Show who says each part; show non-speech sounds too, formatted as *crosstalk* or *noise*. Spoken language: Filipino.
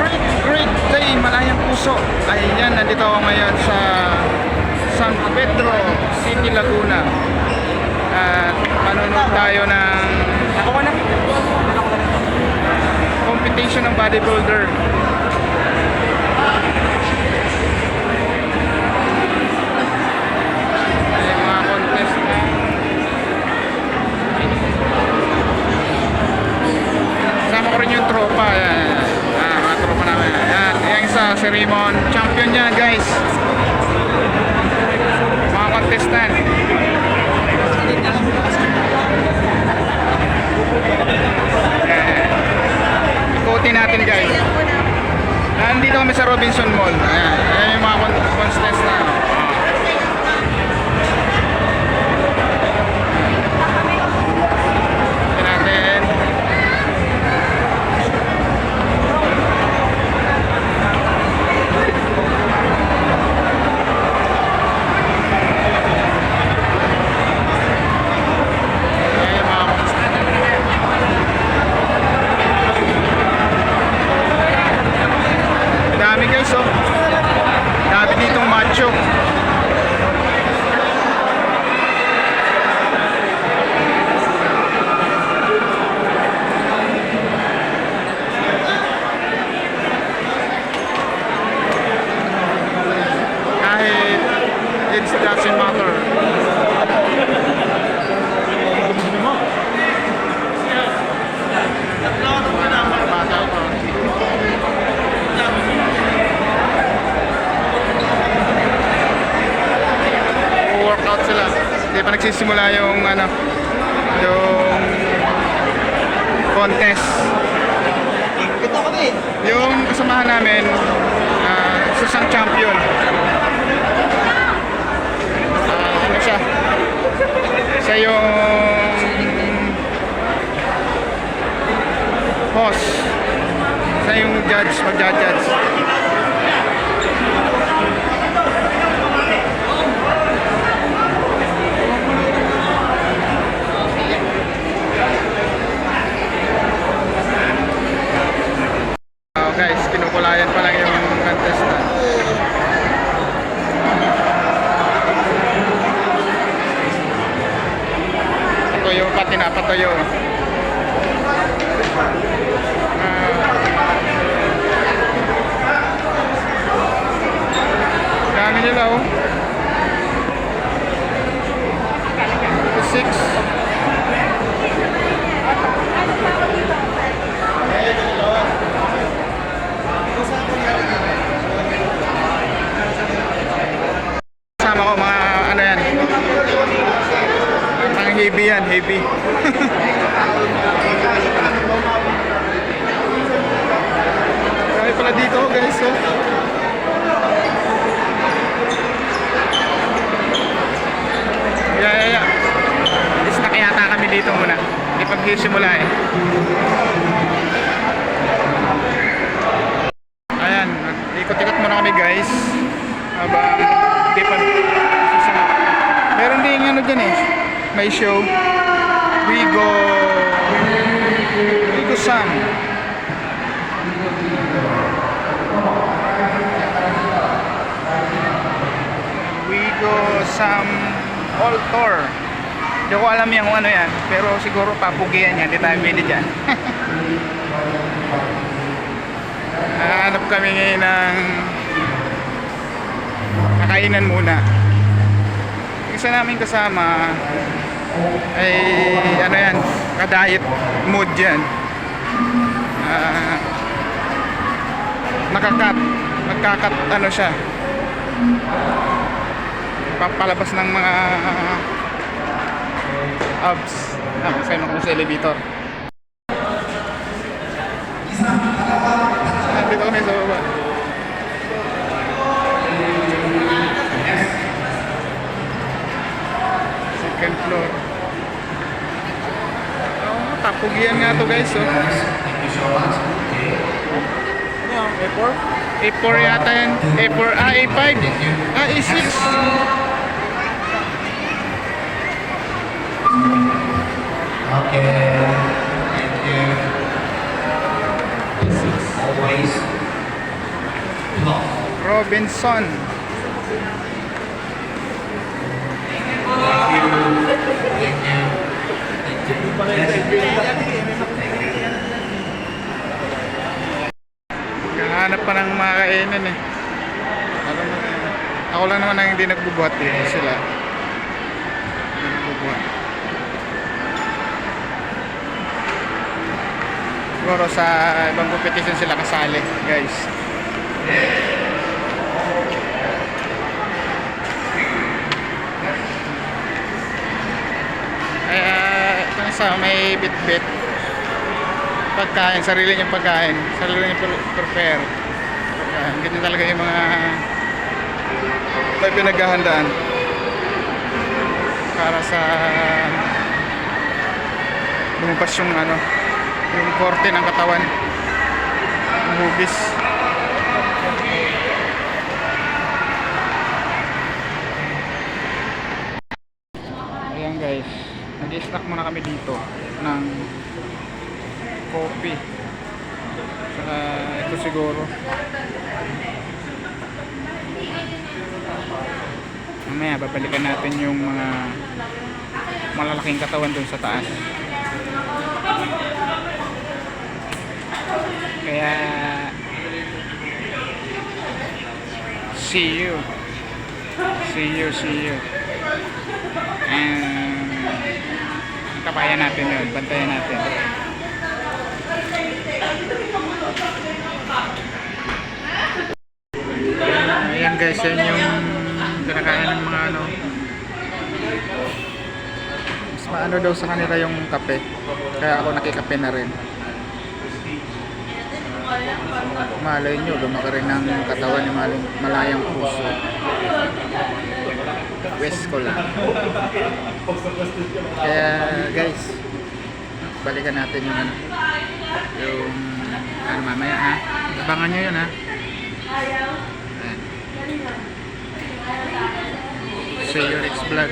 Speaker 1: great, great day, malayang puso. Ayan, nandito ako ngayon sa San Pedro City, Laguna. At manunod tayo ng competition ng bodybuilder. Raymond. Champion yan, guys. Mga contestant. Ayan. Ikutin natin, guys. Nandito kami sa Robinson Mall. Ayan. Ayan yung mga con- contestant. Ikutin natin. Ayan yung mga contestant. Dami guys oh. Dami ditong macho. Kahit it doesn't matter. Bata ko. Workout sila. Hindi pa nagsisimula yung ano, yung contest.
Speaker 2: Ito kami.
Speaker 1: Yung kasamahan namin, uh, isang champion. Ah, ano siya? Siya yung host. Siya yung judge, mag-judge. Oh, guys, kinukulayan pa lang yung contestant. Patuyo pa, tinapatuyo. Ah. Dami nila oh. Six. Kasama ko mga ano yan. Ang heavy yan, heavy. *laughs* Kaya pala dito guys, oh. Yeah, yeah, yeah. Snack yata kami dito muna. Hindi pagsisimula eh. Ayan, ikot-ikot muna kami guys. Habang di pa susunod. Meron din ano dyan eh. May show. We go... We go Sam. We go Sam All Tour. Hindi ko alam yan kung ano yan. Pero siguro papugian yan. Hindi tayo pwede dyan. *laughs* Hanap kami ngayon ng kakainan muna. Isa namin kasama ay ano yan, ka-diet mood yan. Ah, nakakat, nagkakat ano siya. Papalabas ng mga abs. Ah, mo kami sa elevator. Nandito kami sa baba. Second floor. Tapugian nga to guys. Oh.
Speaker 2: Ano yung A4?
Speaker 1: A4 yata yan. A4, ah, A5. Ah, A6.
Speaker 3: Okay, thank you. Always
Speaker 1: Robinson. Kahanap pa ng mga kainan eh. Ako, na- ako lang naman ang hindi nagbubuhat eh. Sila. Nagbubuhat. Siguro sa ibang competition sila kasali, guys. Kaya ito na sa may bit-bit. Pagkain, sarili niyang pagkain. Sarili niyang pre- prepare. Pagkain. Ganyan talaga yung mga may pinaghahandaan. Para sa lumabas yung ano, yung korte ng katawan. Yung hugis. Ayan guys, nag-stock muna kami dito ng coffee. Saka ito siguro. Mamaya babalikan natin yung mga malalaking katawan dun sa taas. Kaya see you. See you, see you. And tabayan natin yun, bantayan natin. Ayan guys, yan yung kinakain ng mga ano. Mas maano daw sa kanila yung kape. Kaya ako nakikape na rin. Malay nyo, lumaki rin ng katawan ni Malayang Puso. West ko lang. Kaya guys, balikan natin yung ano, yung ano mamaya ha. Abangan nyo yun ha. Ayan. See you next vlog.